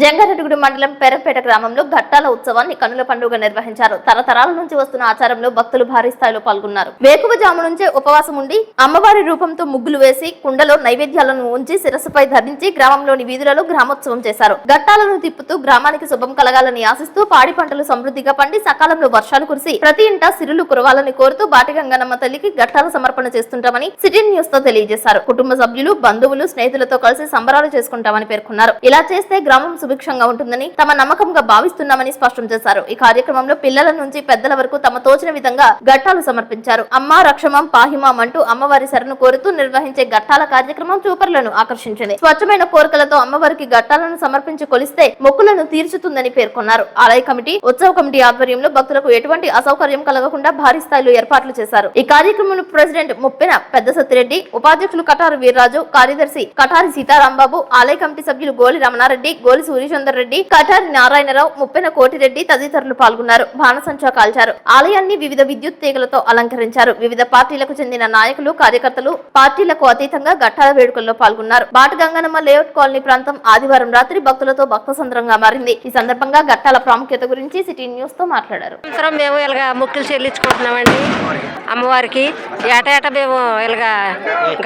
జంగారెడ్డిగూడ మండలం పెరపేట గ్రామంలో ఘట్టాల ఉత్సవాన్ని కనుల పండుగ నిర్వహించారు. తరతరాల నుంచి వస్తున్న ఆచారంలో భక్తులు భారీ స్థాయిలో పాల్గొన్నారు. వేకువజాము నుంచే ఉపవాసం ఉండి అమ్మవారి రూపంతో ముగ్గులు వేసి కుండలో నైవేద్యాలను ఉంచి శిరస్సుపై ధరించి గ్రామంలోని వీధులలో గ్రామోత్సవం చేశారు. ఘట్టాలను తిప్పుతూ గ్రామానికి శుభం కలగాలని ఆశిస్తూ పాడి పంటలు సమృద్ధిగా పండి సకాలంలో వర్షాలు కురిసి ప్రతి ఇంటా సిరులు కురవాలని కోరుతూ బాటి గంగనమ్మ తల్లికి ఘట్టాల సమర్పణ చేస్తుంటామని సిటీ న్యూస్తో తెలియజేశారు. కుటుంబ సభ్యులు బంధువులు స్నేహితులతో కలిసి సంబరాలు చేసుకుంటామని పేర్కొన్నారు. ఇలా చేస్తే గ్రామం సుభిక్షంగా ఉంటుందని తమ నమ్మకంగా భావిస్తున్నామని స్పష్టం చేశారు. ఈ కార్యక్రమంలో పిల్లల నుంచి పెద్దల వరకు తమ తోచిన విధంగా ఘట్టాలు సమర్పించారు. అమ్మ రక్షమం పాహిమాం అంటూ అమ్మవారి శరణు కోరుతూ నిర్వహించే ఘట్టాల కార్యక్రమం చూపర్లను ఆకర్షించింది. స్వచ్ఛమైన కోరికలతో అమ్మవారికి ఘట్టాలను సమర్పించి కొలిస్తే మొక్కులను తీర్చుతుందని పేర్కొన్నారు. ఆలయ కమిటీ ఉత్సవ కమిటీ ఆధ్వర్యంలో భక్తులకు ఎటువంటి అసౌకర్యం కలగకుండా భారీ స్థాయిలో ఏర్పాట్లు చేశారు. ఈ కార్యక్రమంలో ప్రెసిడెంట్ ముప్పెన పెద్ద సత్తిరెడ్డి ఉపాధ్యక్షులు కటారు వీర్రాజు కార్యదర్శి కటారి సీతారాంబాబు ఆలయ కమిటీ సభ్యులు గోలి రమణారెడ్డి గోలి సూర్యచందర్ రెడ్డి కటారి నారాయణరావు ముప్పెన కోటిరెడ్డి తదితరులు పాల్గొన్నారు. బాణసంచా కాల్చారు. ఆలయాన్ని వివిధ విద్యుత్ తీగలతో అలంకరించారు. వివిధ పార్టీలకు చెందిన నాయకులు కార్యకర్తలు పార్టీలకు అతీతంగా ఘట్టాల వేడుకల్లో పాల్గొన్నారు. బాట గంగనమ్మ లేఅవుట్ కాలనీ ప్రాంతం ఆదివారం రాత్రి భక్తులతో భక్తసంద్రంగా మారింది. ఈ సందర్భంగా ఘట్టాల ప్రాముఖ్యత గురించి సిటీ న్యూస్తో మాట్లాడారు మేము ఇలాగ ముక్కులు చెల్లించుకుంటున్నామండి అమ్మవారికి. ఏటా ఏటా మేము ఇలాగ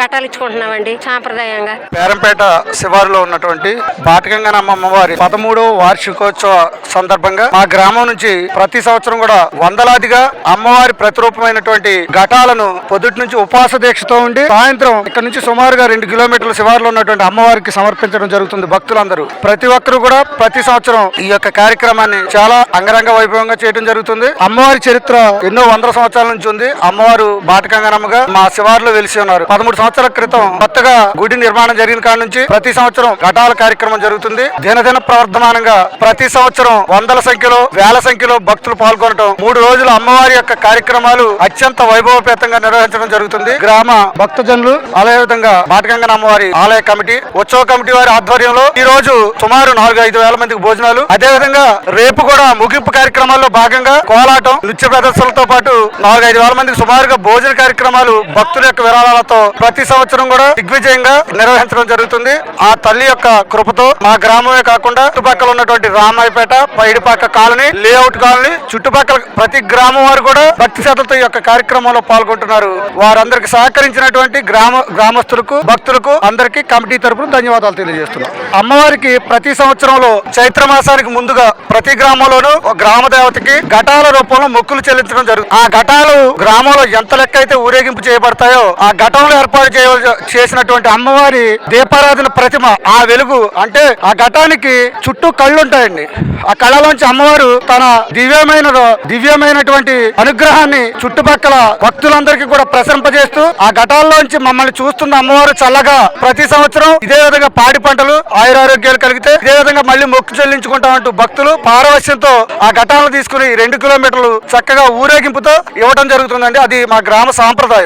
ఘట్టాలు ఇచ్చుకుంటున్నామండి సాంప్రదాయంగా. పేరంపేట శివారులో ఉన్నటువంటి బాటగంగనమ్మ అమ్మవారి పదమూడవ వార్షికోత్సవ సందర్భంగా మా గ్రామం నుంచి ప్రతి సంవత్సరం కూడా వందలాదిగా అమ్మవారి ప్రతిరూపమైనటువంటి ఘటాలను పొద్దుటి నుంచి ఉపాస దీక్షతో ఉండి సాయంత్రం ఇక్కడ నుంచి సుమారుగా రెండు కిలోమీటర్ల శివారులో ఉన్నటువంటి అమ్మవారికి సమర్పించడం జరుగుతుంది భక్తులందరూ. ప్రతి ఒక్కరు కూడా ప్రతి సంవత్సరం ఈ యొక్క కార్యక్రమాన్ని చాలా అంగరంగ వైభవంగా చేయడం జరుగుతుంది. అమ్మవారి చరిత్ర ఎన్నో వందల సంవత్సరాల నుంచి ఉంది. అమ్మవారు బాటకంగనమ్మగా మా శివారులో వెలిసి ఉన్నారు. పదమూడు సంవత్సరాల క్రితం కొత్తగా గుడి నిర్మాణం జరిగిన కాడ నుంచి ప్రతి సంవత్సరం ఘటాల కార్యక్రమం జరుగుతుంది. దినదిన ప్రవర్ధమానంగా ప్రతి సంవత్సరం వందల సంఖ్యలో వేల సంఖ్యలో భక్తులు పాల్గొనడం మూడు రోజులు అమ్మవారి యొక్క కార్యక్రమాలు అత్యంత వైభవపేతంగా నిర్వహించడం జరుగుతుంది. గ్రామ భక్తజనులు అదే విధంగా బాటగంగన అమ్మవారి ఆలయ కమిటీ ఉత్సవ కమిటీ వారి ఆధ్వర్యంలో ఈ రోజు సుమారు నాలుగు ఐదు వేల మందికి భోజనాలు. అదే విధంగా రేపు కూడా ముగింపు కార్యక్రమాల్లో భాగంగా కోలాటం నృత్య ప్రదర్శనలతో పాటు నాలుగు ఐదు వేల మందికి సుమారుగా భోజన కార్యక్రమాలు భక్తుల యొక్క విరాళాలతో ప్రతి సంవత్సరం కూడా దిగ్విజయంగా నిర్వహించడం జరుగుతుంది. ఆ తల్లి యొక్క కృపతో మా గ్రామం కాకుండా చుట్టుపక్కల ఉన్నటువంటి Ramayapeta Paidipaka colony layout colony చుట్టుపక్కల ప్రతి గ్రామం వారు కూడా భక్తి శ్రద్ధలతో ఈ యొక్క కార్యక్రమంలో పాల్గొంటున్నారు. వారందరికి సహకరించినటువంటి గ్రామ గ్రామస్తులకు భక్తులకు అందరికీ కమిటీ తరపున ధన్యవాదాలు తెలియజేస్తున్నాం. అమ్మవారికి ప్రతి సంవత్సరంలో చైత్ర మాసానికి ముందుగా ప్రతి గ్రామంలోనూ ఒక గ్రామ దేవతకి ఘటాల రూపంలో మొక్కులు చెల్లించడం జరుగుతుంది. ఆ ఘటాలు గ్రామంలో ఎంత లెక్క అయితే ఊరేగింపు చేయబడతాయో ఆ ఘటంలో ఏర్పాటు చేయవలసి చేసినటువంటి అమ్మవారి దీపారాధన ప్రతిమ ఆ వెలుగు అంటే ఆ ఘటానికి చుట్టూ కళ్ళు ఉంటాయండి ఆ కళ్ళలోంచి అమ్మవారు తన దివ్యమైన దివ్యమైనటువంటి అనుగ్రహాన్ని చుట్టుపక్కల భక్తులందరికీ కూడా ప్రసరింపజేస్తూ ఆ ఘటాల్లోంచి మమ్మల్ని చూస్తున్న అమ్మవారు చల్లగా ప్రతి సంవత్సరం ఇదే విధంగా పాడి పంటలు ఆయురారోగ్యాలు కలిగితే ఇదే విధంగా మళ్ళీ మొక్కు చెల్లించుకుంటామంటూ భక్తులు పారవశ్యంతో ఆ ఘటాలను తీసుకుని రెండు కిలోమీటర్లు చక్కగా ఊరేగింపుతో ఇవ్వడం జరుగుతుందండి. అది మా గ్రామ సాంప్రదాయం.